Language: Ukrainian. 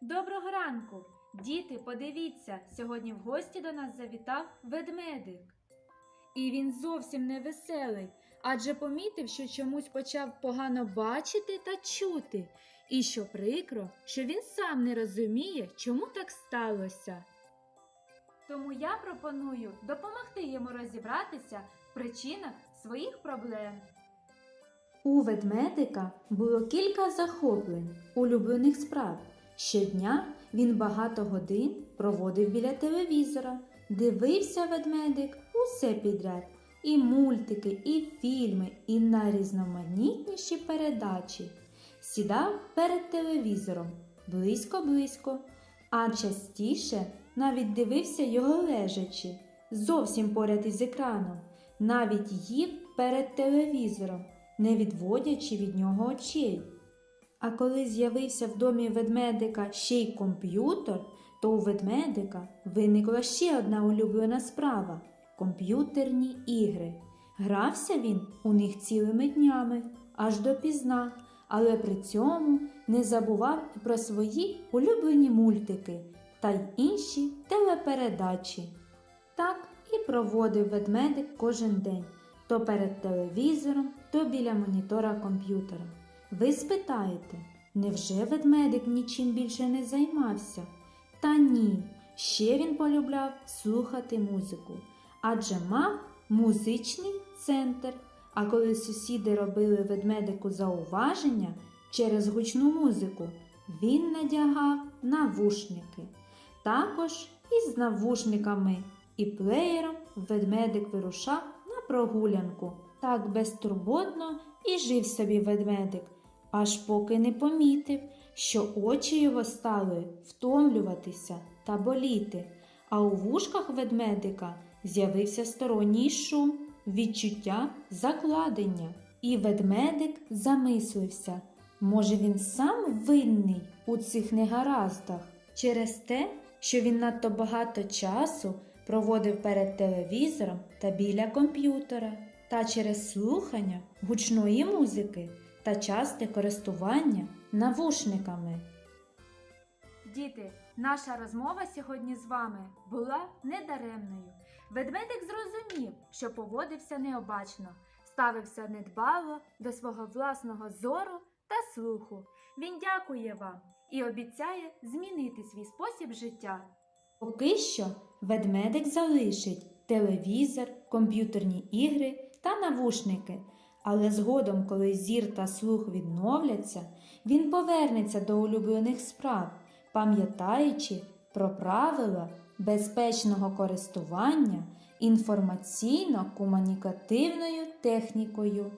Доброго ранку! Діти, подивіться, сьогодні в гості до нас завітав ведмедик. І він зовсім не веселий, адже помітив, що чомусь почав погано бачити та чути. І що прикро, що він сам не розуміє, чому так сталося. Тому я пропоную допомогти йому розібратися в причинах своїх проблем. У ведмедика було кілька захоплень, улюблених справ. Щодня він багато годин проводив біля телевізора, дивився ведмедик усе підряд. І мультики, і фільми, і найрізноманітніші передачі. Сідав перед телевізором близько-близько, а частіше навіть дивився його лежачи, зовсім поряд із екраном, навіть їв перед телевізором, не відводячи від нього очей. А коли з'явився в домі ведмедика ще й комп'ютер, то у ведмедика виникла ще одна улюблена справа комп'ютерні ігри. Грався він у них цілими днями, аж допізна, але при цьому не забував і про свої улюблені мультики та й інші телепередачі. Так і проводив ведмедик кожен день то перед телевізором, то біля монітора комп'ютера. Ви спитаєте, невже ведмедик нічим більше не займався? Та ні, ще він полюбляв слухати музику, адже мав музичний центр. А коли сусіди робили ведмедику зауваження через гучну музику, він надягав навушники. Також із навушниками і плеєром ведмедик вирушав прогулянку. Так безтурботно і жив собі ведмедик, аж поки не помітив, що очі його стали втомлюватися та боліти, а у вушках ведмедика з'явився сторонній шум, відчуття закладення. І ведмедик замислився, може він сам винний у цих негараздах через те, що він надто багато часу проводив перед телевізором та біля комп'ютера, та через слухання гучної музики та часте користування навушниками. Діти, наша розмова сьогодні з вами була недаремною. Ведмедик зрозумів, що поводився необачно, ставився недбало до свого власного зору та слуху. Він дякує вам і обіцяє змінити свій спосіб життя. Поки що ведмедик залишить телевізор, комп'ютерні ігри та навушники. Але згодом, коли зір та слух відновляться, він повернеться до улюблених справ, пам'ятаючи про правила безпечного користування інформаційно-комунікативною технікою.